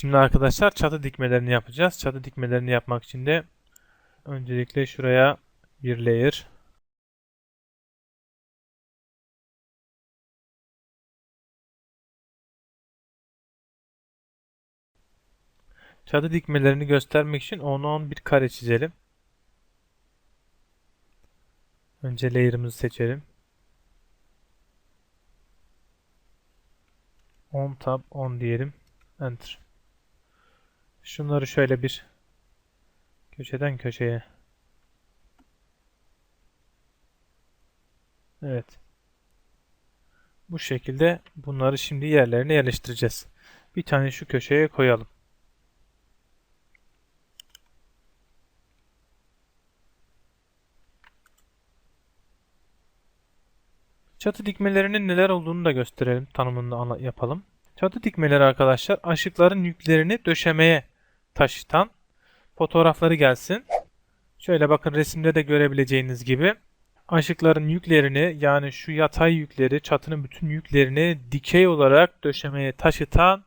Şimdi arkadaşlar çatı dikmelerini yapacağız. Çatı dikmelerini yapmak için de öncelikle şuraya bir layer Çatı dikmelerini göstermek için 10-10 bir kare çizelim. Önce layer'ımızı seçelim. 10 tab 10 diyelim. Enter. Şunları şöyle bir köşeden köşeye. Evet. Bu şekilde bunları şimdi yerlerine yerleştireceğiz. Bir tane şu köşeye koyalım. Çatı dikmelerinin neler olduğunu da gösterelim, tanımını yapalım. Çatı dikmeleri arkadaşlar aşıkların yüklerini döşemeye taşıtan fotoğrafları gelsin. Şöyle bakın resimde de görebileceğiniz gibi aşıkların yüklerini yani şu yatay yükleri çatının bütün yüklerini dikey olarak döşemeye taşıtan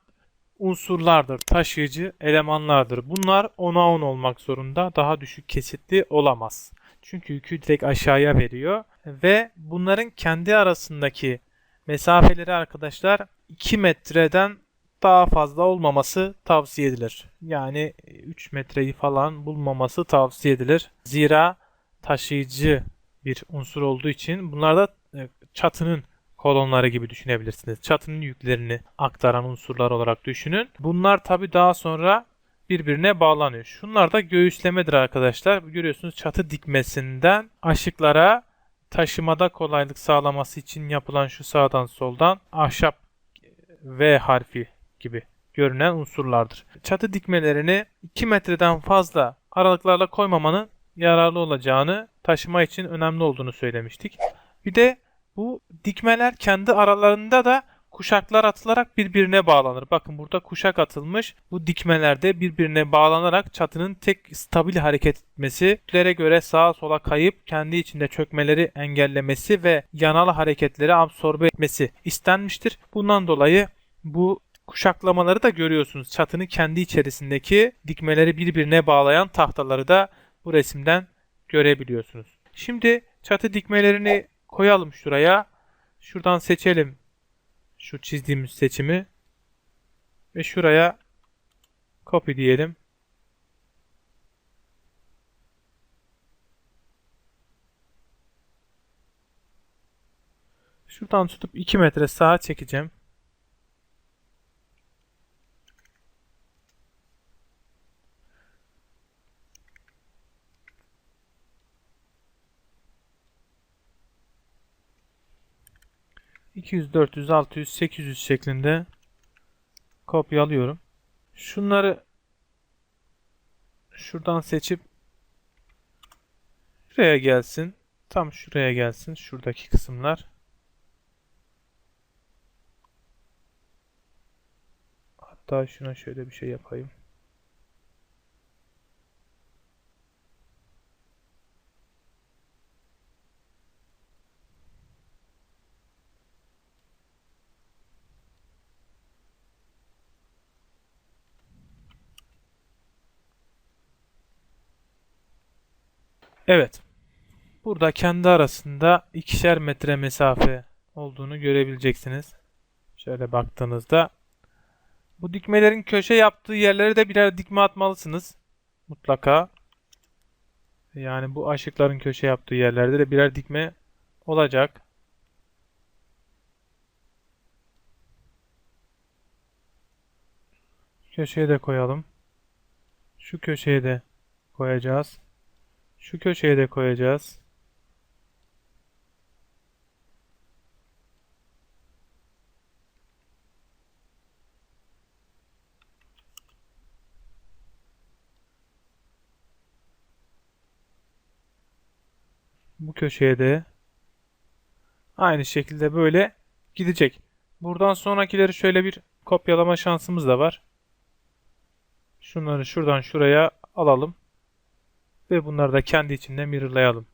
unsurlardır, taşıyıcı elemanlardır. Bunlar 10'a 10 olmak zorunda. Daha düşük kesitli olamaz. Çünkü yükü direkt aşağıya veriyor ve bunların kendi arasındaki mesafeleri arkadaşlar 2 metreden daha fazla olmaması tavsiye edilir. Yani 3 metreyi falan bulmaması tavsiye edilir. Zira taşıyıcı bir unsur olduğu için bunlar da e, çatının kolonları gibi düşünebilirsiniz. Çatının yüklerini aktaran unsurlar olarak düşünün. Bunlar tabi daha sonra birbirine bağlanıyor. Şunlar da göğüslemedir arkadaşlar. Görüyorsunuz çatı dikmesinden aşıklara taşımada kolaylık sağlaması için yapılan şu sağdan soldan ahşap V harfi gibi görünen unsurlardır. Çatı dikmelerini 2 metreden fazla aralıklarla koymamanın yararlı olacağını, taşıma için önemli olduğunu söylemiştik. Bir de bu dikmeler kendi aralarında da kuşaklar atılarak birbirine bağlanır. Bakın burada kuşak atılmış. Bu dikmelerde birbirine bağlanarak çatının tek stabil hareket etmesi, kütlere göre sağa sola kayıp kendi içinde çökmeleri engellemesi ve yanal hareketleri absorbe etmesi istenmiştir. Bundan dolayı bu kuşaklamaları da görüyorsunuz. Çatının kendi içerisindeki dikmeleri birbirine bağlayan tahtaları da bu resimden görebiliyorsunuz. Şimdi çatı dikmelerini koyalım şuraya. Şuradan seçelim şu çizdiğimiz seçimi ve şuraya copy diyelim. Şuradan tutup 2 metre sağa çekeceğim. ...200, 400, 600, 800 şeklinde... ...kopyalıyorum. Şunları... ...şuradan seçip... ...şuraya gelsin. Tam şuraya gelsin. Şuradaki kısımlar. Hatta şuna şöyle bir şey yapayım. Evet. Burada kendi arasında ikişer metre mesafe olduğunu görebileceksiniz. Şöyle baktığınızda bu dikmelerin köşe yaptığı yerlere de birer dikme atmalısınız. Mutlaka. Yani bu aşıkların köşe yaptığı yerlerde de birer dikme olacak. Köşeye de koyalım. Şu köşeye de koyacağız. Şu köşeye de koyacağız. Bu köşeye de aynı şekilde böyle gidecek. Buradan sonrakileri şöyle bir kopyalama şansımız da var. Şunları şuradan şuraya alalım. Ve bunları da kendi içinde mirrorlayalım.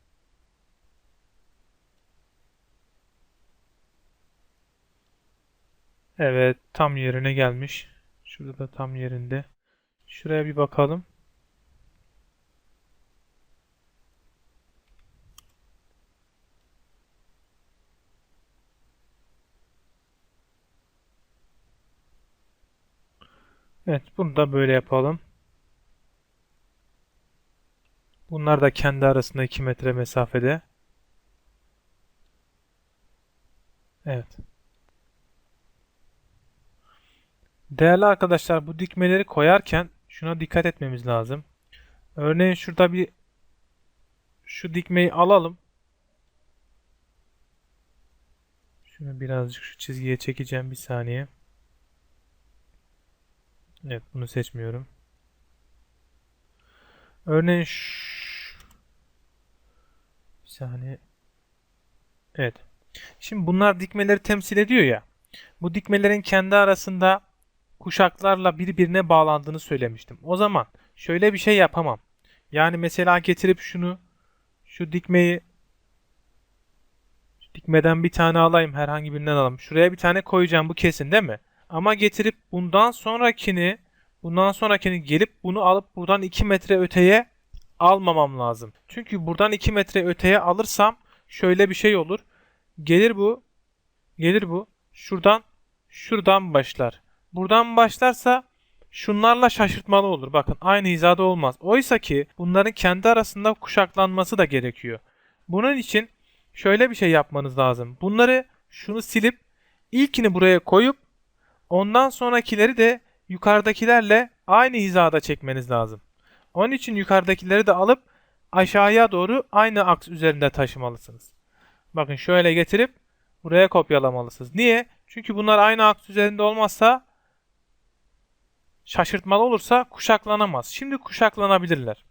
Evet tam yerine gelmiş. Şurada da tam yerinde. Şuraya bir bakalım. Evet, bunu da böyle yapalım. Bunlar da kendi arasında 2 metre mesafede. Evet. Değerli arkadaşlar bu dikmeleri koyarken şuna dikkat etmemiz lazım. Örneğin şurada bir şu dikmeyi alalım. Şunu birazcık şu çizgiye çekeceğim bir saniye. Evet bunu seçmiyorum. Örneğin. Saniye. Evet. Şimdi bunlar dikmeleri temsil ediyor ya. Bu dikmelerin kendi arasında kuşaklarla birbirine bağlandığını söylemiştim. O zaman şöyle bir şey yapamam. Yani mesela getirip şunu şu dikmeyi şu dikmeden bir tane alayım herhangi birinden alayım. Şuraya bir tane koyacağım bu kesin değil mi? Ama getirip bundan sonrakini bundan sonrakini gelip bunu alıp buradan 2 metre öteye almamam lazım. Çünkü buradan 2 metre öteye alırsam şöyle bir şey olur. Gelir bu gelir bu şuradan şuradan başlar. Buradan başlarsa şunlarla şaşırtmalı olur. Bakın aynı hizada olmaz. Oysa ki bunların kendi arasında kuşaklanması da gerekiyor. Bunun için şöyle bir şey yapmanız lazım. Bunları şunu silip ilkini buraya koyup ondan sonrakileri de yukarıdakilerle aynı hizada çekmeniz lazım. Onun için yukarıdakileri de alıp aşağıya doğru aynı aks üzerinde taşımalısınız. Bakın şöyle getirip buraya kopyalamalısınız. Niye? Çünkü bunlar aynı aks üzerinde olmazsa şaşırtmalı olursa kuşaklanamaz. Şimdi kuşaklanabilirler.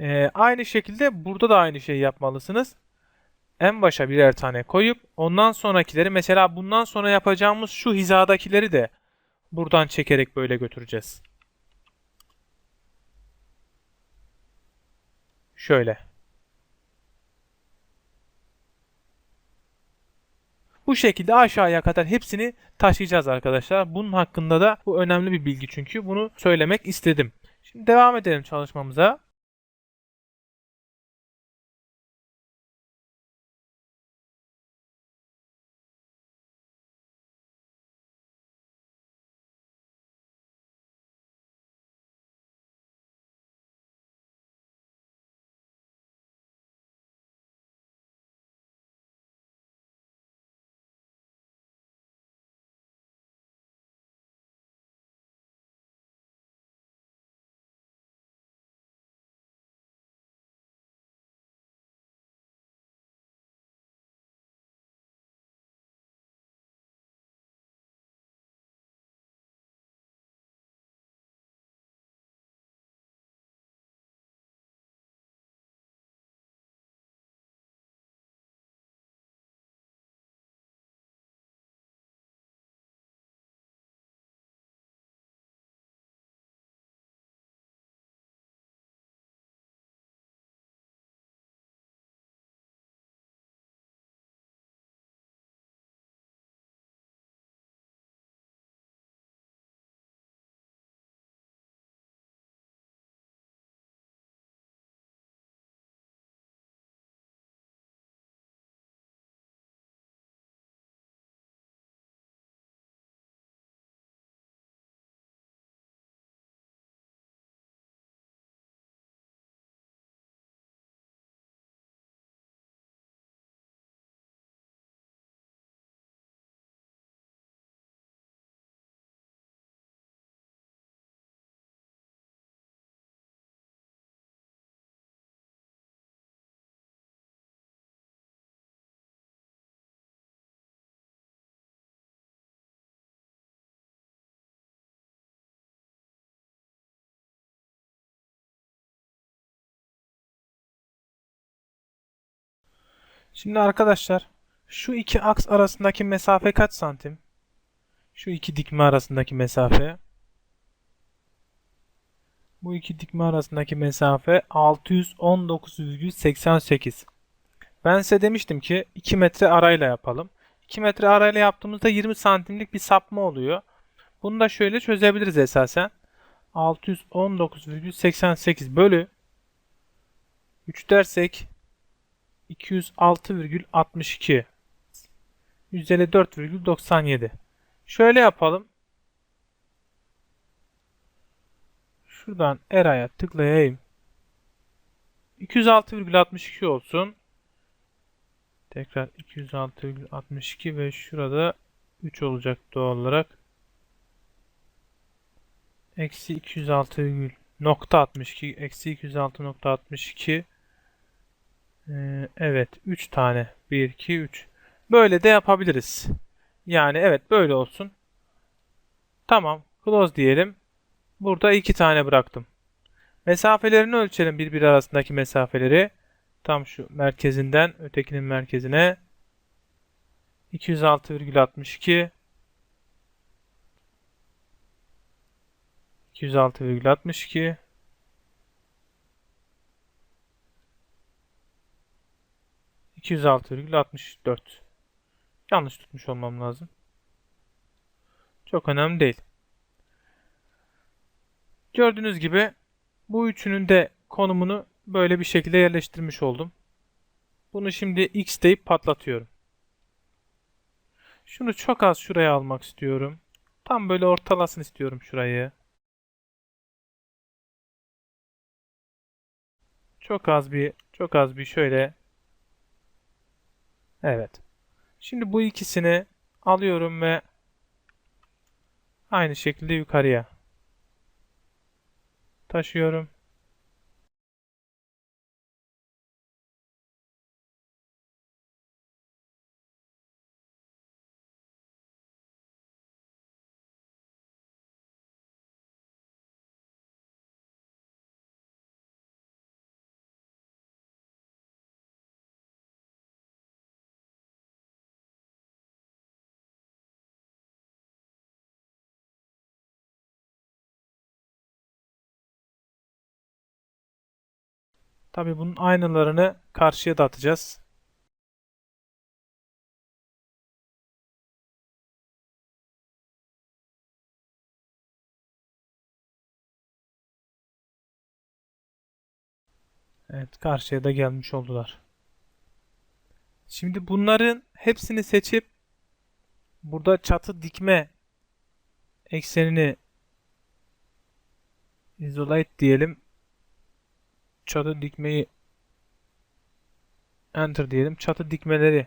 Ee, aynı şekilde burada da aynı şeyi yapmalısınız. En başa birer tane koyup ondan sonrakileri mesela bundan sonra yapacağımız şu hizadakileri de buradan çekerek böyle götüreceğiz. Şöyle. Bu şekilde aşağıya kadar hepsini taşıyacağız arkadaşlar. Bunun hakkında da bu önemli bir bilgi çünkü bunu söylemek istedim. Şimdi devam edelim çalışmamıza. Şimdi arkadaşlar şu iki aks arasındaki mesafe kaç santim? Şu iki dikme arasındaki mesafe. Bu iki dikme arasındaki mesafe 619,88. Ben size demiştim ki 2 metre arayla yapalım. 2 metre arayla yaptığımızda 20 santimlik bir sapma oluyor. Bunu da şöyle çözebiliriz esasen. 619,88 bölü 3 dersek 206,62 154,97 Şöyle yapalım. Şuradan Era'ya tıklayayım. 206,62 olsun. Tekrar 206,62 ve şurada 3 olacak doğal olarak. Eksi 206,62 eksi 206,62 ee, evet 3 tane. 1 2 3 böyle de yapabiliriz. Yani evet böyle olsun. Tamam close diyelim. Burada 2 tane bıraktım. Mesafelerini ölçelim birbiri arasındaki mesafeleri. Tam şu merkezinden ötekinin merkezine. 206,62 206,62 206,64 Yanlış tutmuş olmam lazım. Çok önemli değil. Gördüğünüz gibi bu üçünün de konumunu böyle bir şekilde yerleştirmiş oldum. Bunu şimdi x deyip patlatıyorum. Şunu çok az şuraya almak istiyorum. Tam böyle ortalasın istiyorum şurayı. Çok az bir çok az bir şöyle. Evet. Şimdi bu ikisini alıyorum ve aynı şekilde yukarıya taşıyorum. Tabii bunun aynalarını karşıya da atacağız. Evet, karşıya da gelmiş oldular. Şimdi bunların hepsini seçip burada çatı dikme eksenini isolate diyelim. Çatı dikmeyi enter diyelim. Çatı dikmeleri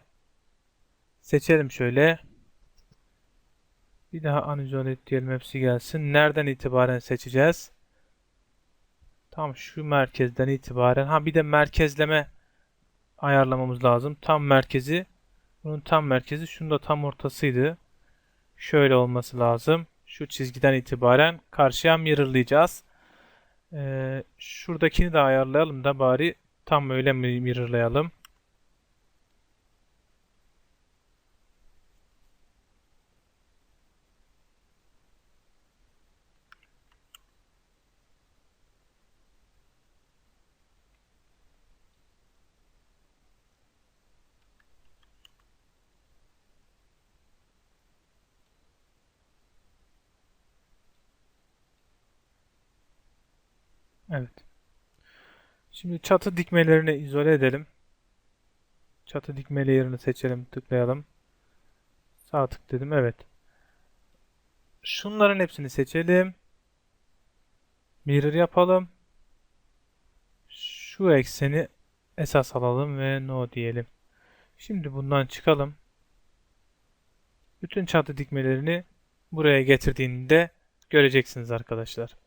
seçelim şöyle. Bir daha unisolate diyelim hepsi gelsin. Nereden itibaren seçeceğiz? Tam şu merkezden itibaren. Ha bir de merkezleme ayarlamamız lazım. Tam merkezi. Bunun tam merkezi. Şunun da tam ortasıydı. Şöyle olması lazım. Şu çizgiden itibaren karşıya mirrorlayacağız. Ee, şuradakini de ayarlayalım da bari tam öyle mirrorlayalım. Evet. Şimdi çatı dikmelerini izole edelim. Çatı dikme yerini seçelim, tıklayalım. Sağ tık dedim, evet. Şunların hepsini seçelim. Mirror yapalım. Şu ekseni esas alalım ve no diyelim. Şimdi bundan çıkalım. Bütün çatı dikmelerini buraya getirdiğinde göreceksiniz arkadaşlar.